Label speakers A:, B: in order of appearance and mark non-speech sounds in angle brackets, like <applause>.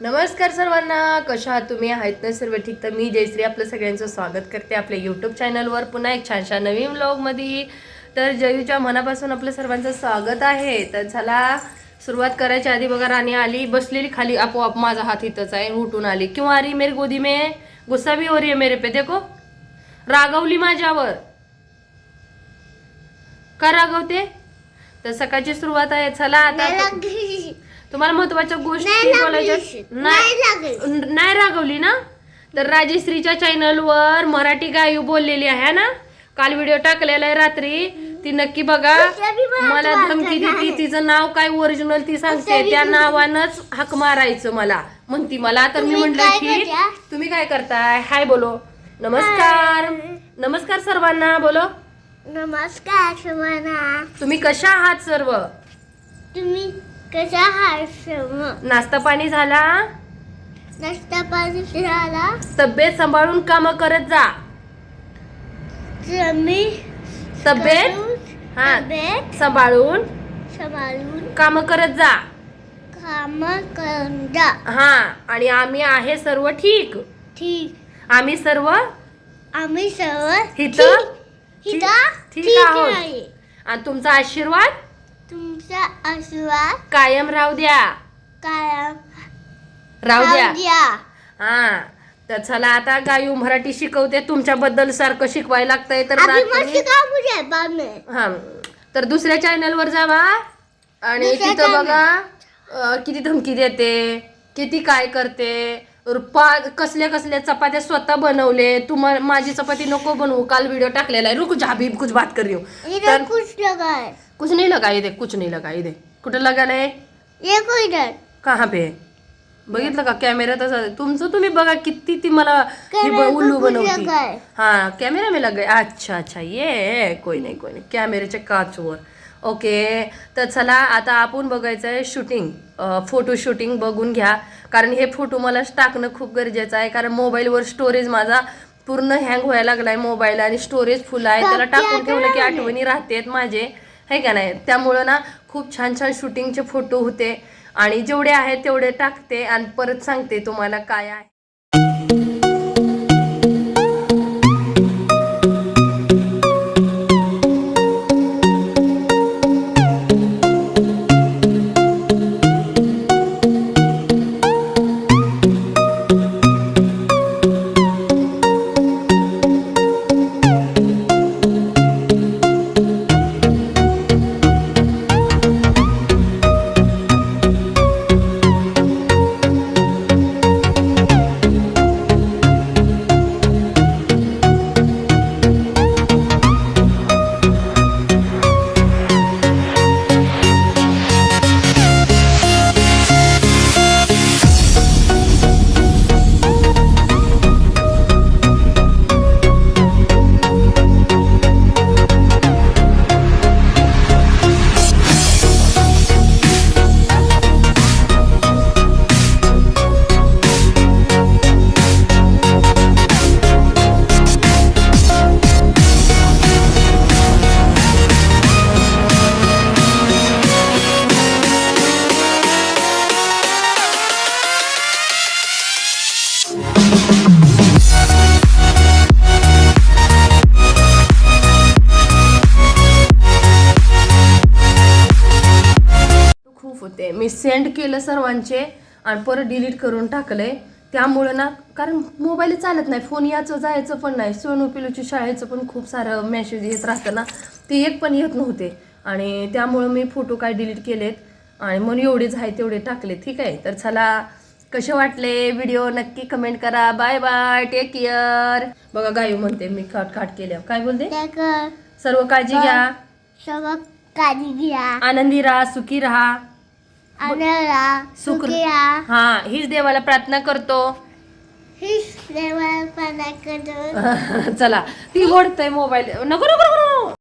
A: नमस्कार सर्वांना कशा आहात तुम्ही? आहेत ना सर्व ठीक? तर मी जयश्री आपलं सगळ्यांचं स्वागत करते आपल्या यूट्यूब चॅनलवर पुन्हा एक छानशा नवीन व्लॉगमध्ये तर जयूच्या मनापासून आपलं सर्वांचं स्वागत आहे. तर चला सुरुवात करायच्या आधी बघा राणी आली बसलेली खाली आपोआप माझा हात इथंच आहे उठून आली. किंवा अरे मेरे गोदी मे गुस्सा भी हो रही है मेरे पे देखो. रागवली माझ्यावर. का रागवते? तर सकाळची सुरुवात आहे. चला आता तुम्हाला महत्त्वाच्या गोष्टी. बोलायच्या
B: नाही
A: रागवली ना? तर राजश्रीच्या चॅनलवर मराठी गायू बोललेली आहे ना? काल व्हिडिओ टाकलेला आहे रात्री. ती नक्की बघा.
B: मला
A: धमकी देते
B: आहे.
A: तिचं नाव काय ओरिजिनल ती सांगते. त्या नावानंच हाक मारायचं मला. म्हणती मला. तर मी म्हंटल की? तुम्ही काय करताय? हाय बोलो. नमस्कार. नमस्कार सर्वांना. बोलो.
B: नमस्कार सर्वांना
A: तुम्ही कशा आहात सर्व?
B: तुम्ही कशा आहात सर्व
A: नाश्ता पाणी झाला?
B: नाश्ता पाणी झाला.
A: तब्येत सांभाळून काम करत जा.
B: तुम्ही
A: तब्येत? हा
B: तब्येत?
A: सांभाळून
B: सांभाळून
A: काम करत जा.
B: काम करून जा.
A: हा आणि आम्ही आहे सर्व ठीक?
B: ठीक.
A: आम्ही सर्व
B: आम्ही सर्व
A: इथं
B: ठीक.
A: ठीक- आहोत.
B: आहे.
A: आणि तुमचा आशीर्वाद?
B: तुमचा आशीर्वाद?
A: कायम राहू द्या.
B: कायम
A: राहू द्या.
B: द्या.
A: हा. तर चला आता गायू मराठी शिकवते. तुमच्याबद्दल सारखं शिकवायला लागतंय तर
B: अभी
A: रात्री-
B: मस्त काम मुझे बाद में
A: हा. तर दुसऱ्या चॅनलवर जावा. आणि
B: दुसऱ्या
A: तिथं
B: channel.
A: बघा अं, किती धमकी देते किती काय करते. रुपा कसल्या कसल्या चपात्या स्वतः बनवले? तुम्हाला माझी चपाती नको बनवू काल व्हिडिओ टाकलेला आहे. रुक जा भी कुछ बात कर रही हूँ.
B: इधर
A: तर
B: कुछ लगा है.
A: कुछ नहीं लगा कुछ नहीं लगा इधे कुठं लगालंय
B: ये को इधर.
A: कहाँ पे? बघितलं का? कॅमेरा तसा तुमचं तुम्ही बघा किती ती मला ही
B: कॅमेरा
A: उल्लू बनवती.
B: लगा है.
A: हा कॅमेरा में लग अच्छा अच्छा ये है. कोई नाही कोई नाही. कॅमेऱ्याच्या काचवर. ओके. तर चला आता आपण बघायचं आहे शूटिंग फोटो शूटिंग बघून घ्या. कारण हे फोटो मला टाकणं खूप गरजेचं आहे. कारण मोबाईलवर स्टोरेज माझा पूर्ण हँग व्हायला लागलाय मोबाईल आणि स्टोरेज फुल आहे. त्याला टाकून ठेवलं की आठवणी राहतेत माझे. है का नाही? त्यामुळं ना खूप छान छान शूटिंगचे फोटो होते. आणि जेवढे आहेत तेवढे टाकते आणि परत सांगते तुम्हाला काय आहे. होते मी सेंड केलं सर्वांचे आणि परत डिलीट करून टाकलंय. त्यामुळं ना कारण मोबाईल चालत नाही. फोन याचं जायचं पण नाही. सोनू पिलूची शाळेचं पण खूप सारं मेसेज येत राहतं ना. ते एक पण येत नव्हते. आणि त्यामुळं मी फोटो काय डिलीट केलेत. आणि म्हणून एवढेच आहे तेवढे टाकले ठीक आहे? तर चला कसे वाटले व्हिडिओ नक्की कमेंट करा. बाय बाय टेक केअर बघा गायू म्हणते मी खाट खाट केल्या काय बोलते? सर्व काळजी घ्या.
B: सर्व काळजी घ्या.
A: आनंदी राहा सुखी राहा.
B: आणायला
A: सुख-
B: सुखिया
A: हा हीच देवाला प्रार्थना करतो.
B: हीच देवाला पाना करून <laughs>
A: चला ती ओढतय मोबाईल. नको नको नको.